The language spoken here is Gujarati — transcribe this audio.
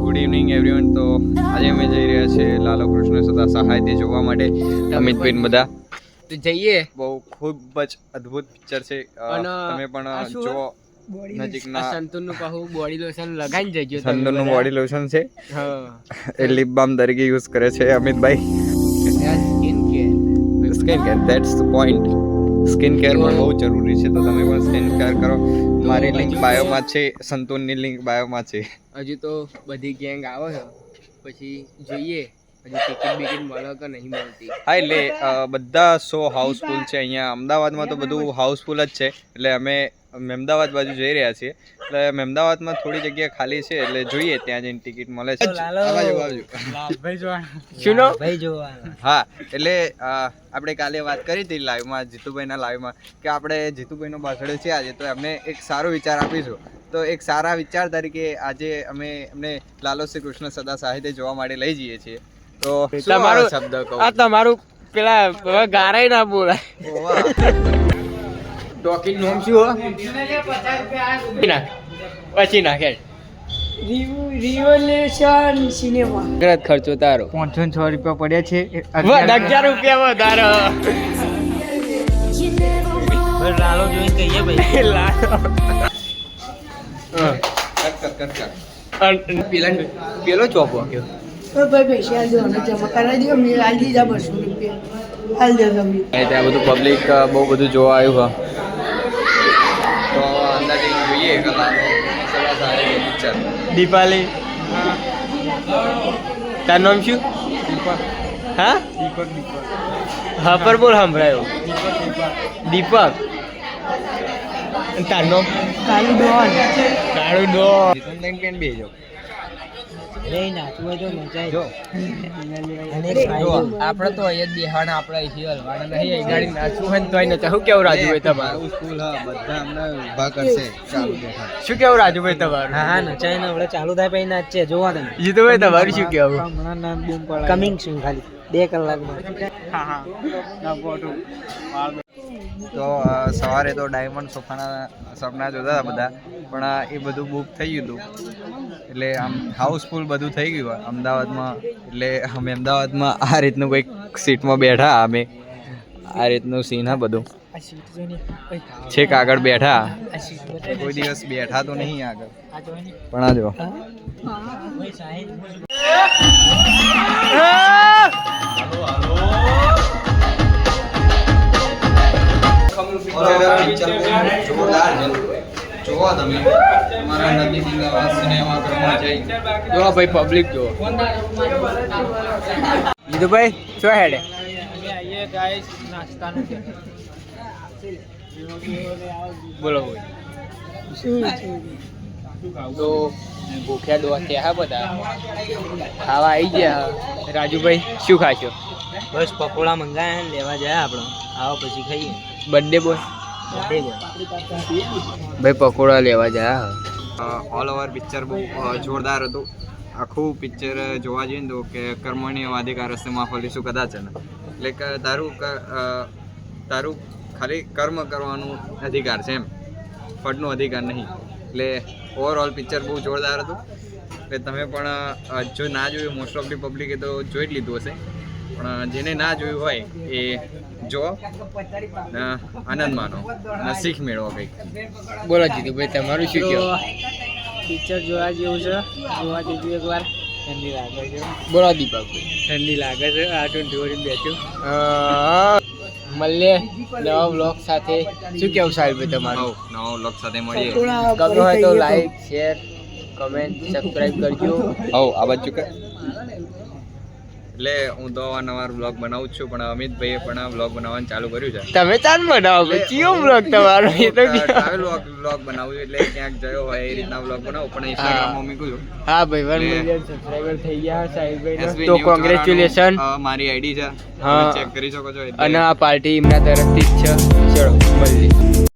ગુડ ઇવનિંગ એવરીવન તો આજે અમે જઈ રહ્યા છીએ લાલો કૃષ્ણ સદા સહાય તે જોવા માટે. અમિતભાઈ બેન બધા. તો જઈએ. બહુ ખૂબ જ અદ્ભુત પિક્ચર છે. તમે પણ જો નજીકના સંતૂરનું કહું બોડી લોશન લગાવીને જજો બોડી લોશન છે. એ લિપ બામ તરીકે યુઝ કરે છે Amitbhai. Skin care skin care that's the point skin care પણ બહુ જરૂરી છે. તો તમે પણ સ્કિન કેર કરો. મારી લિંક બાયોમાં છે સંતોનની લિંક બાયોમાં છે. હજુ તો બધી ગેંગ આવે છે. પછી જોઈએ હજુ ટિકિટ બિકિટ મળે કે નહીં મળતી. હા એટલે બધા શો હાઉસફુલ છે. અહીંયા અમદાવાદમાં તો બધું હાઉસફુલ જ છે. એટલે અમે મહેમદાવાદ બાજુ જઈ રહ્યા છીએ. એટલે મહેમદાવાદમાં થોડી જગ્યા ખાલી છે એટલે જોઈએ ત્યાં જઈને ટિકિટ મળે છે. શું હા એટલે આપણે કાલે વાત કરી હતી લાઈવમાં જીતુભાઈના લાઈવમાં કે આપણે જીતુભાઈનો બર્થડે છે આજે તો એમને એક સારો વિચાર આપીશું. તો એક સારા વિચાર તરીકે આજે અમે એમને લાલો શ્રી કૃષ્ણ સદા સાહિત્ય જોવા માટે લઈ જઈએ છીએ. તો તમારું- શબ્દ કહો? તમારું પેલા ગારાય ના બોલાય. ડોકી નોમ શું પછી નાખે. રિવોલ્યુશન સિનેમા અગ્રત ખર્ચો તારો પાંચસો છ રૂપિયા પડ્યા છે. અગિયાર રૂપિયા. વધારો લાલો જોઈને કહીએ ભાઈ. લાલો. હા. કર, કર, કર, કર. અન- પેલા પેલો ચોપો ગયો ભાઈ પૈસા દો અને જમા કરાવી દો મેં આલ દીધા બસો રૂપિયા. આલ દો તમે. ત્યાં બધું પબ્લિક બહુ બધું જોવા આવ્યું હા. જોઈએ દીપાલી તારું નામ શું? હા? દીપક દીપક. હા પર બોલ સંભળાયો. દીપક તારું નામ? Kalu don. Kalu don. Jitanbhai pen હોય તો આપણે તો અહીંયા આપણે નહીં અહીં ગાડી નાચવું હોય ને તોય નચા શું કેવું રાજુભાઈ તમારું? સ્કૂલ હા બધા હમણાં ઊભા કરશે ચાલુ શું કેવું રાજુભાઈ તમારું? હા હા નચાય ને હવે ચાલુ થાય પછી નાચશે જોવા તમે. જીતુભાઈ તમારું શું કેવું? હમણાં ના બૂમ પડે કમિંગ શું ખાલી બે કલાકમાં. તો સવારે તો ડાયમંડ સોફાના સપના જોતા હતા બધા પણ એ બધું બુક થઈ ગયું હતું. એટલે આમ હાઉસફુલ બધું થઈ ગયું. અમદાવાદમાં એટલે અમે અમદાવાદમાં આ રીતનું કંઈક સીટમાં બેઠા અમે આ રીતનું સીન હા બધું. છેક આગળ બેઠા. કોઈ દિવસ બેઠા તો નહીં આગળ. પણ આ જો. સાહેબ. જોવા તમે. તમારા નદી દિલાવા સિનેમા ઘરમાં જઈ. જો ભાઈ પબ્લિક જો જીતુભાઈ શું હેડે. બોલો ભાઈ તો ભૂખ્યા દોસ્તે હા બધા? ખાવા આવી ગયા રાજુભાઈ શું ખાશો? બસ પકોડા મંગાયા ને લેવા જાય આપણો. આવો પછી ખાઈએ. Birthday boy. ભાઈ, પકોડા લેવા જાય ઓલ ઓવર પિક્ચર બહુ જોરદાર હતું. આખું પિક્ચર જોવા જઈએ તો કે કર્મણી અધિકાર રસ્તે માં ફલીશું કદાચ એટલે કે તારું તારું ખાલી કર્મ કરવાનું અધિકાર છે એમ. ફળનો અધિકાર નહીં. એટલે ઓવરઓલ પિક્ચર બહુ જોરદાર હતું. એટલે તમે પણ જો ના જોયું મોસ્ટ ઓફ ધી પબ્લિકે તો જોઈ જ લીધું હશે. પણ જેને ના જોયું હોય એ જો. ને આનંદ માનો. અને શીખ મેળવો કંઈક. બોલો જીતુભાઈ તમારું શું કહો પિક્ચર જોવા જેવું છે. જોવા જેવું એકવાર ઠંડી લાગે છે. બોલો દીપકભાઈ. ઠંડી લાગે છે. આટલું ઢોળી બેઠું. મળીએ નવા બ્લોગ સાથે. શું કેવું સાહેબ તમારું? નવા વ્લોગ સાથે મળીએ. ગમ્યું હોય તો લાઈક શેર કમેન્ટ સબસ્ક્રાઇબ કરજો. હવ આ બાજુ કે એટલે હું તો અવારનવાર વ્લોગ બનાવું છું પણ અમિતભાઈએ પણ આ વ્લોગ બનાવવાનું ચાલુ કર્યું છે. તમે ચાલ બનાવો કયો બ્લોગ તમારો? એ તો ટ્રાવેલ બ્લોગ બનાવું એટલે ક્યાંક જયો હોય એ રીતના વ્લોગ બનાવું પણ ઇન્સ્ટાગ્રામમાં મૂકું છું. હા ભાઈ વન મિલિયન સબસ્ક્રાઇબર થઈ ગયા સાહેબભાઈ તો કોંગ્રેચ્યુલેશન મારી આઈડી છે. હા. ચેક કરી શકો છો અને આ પાર્ટી એમના તરફથી જ છે. ચલો મળીએ.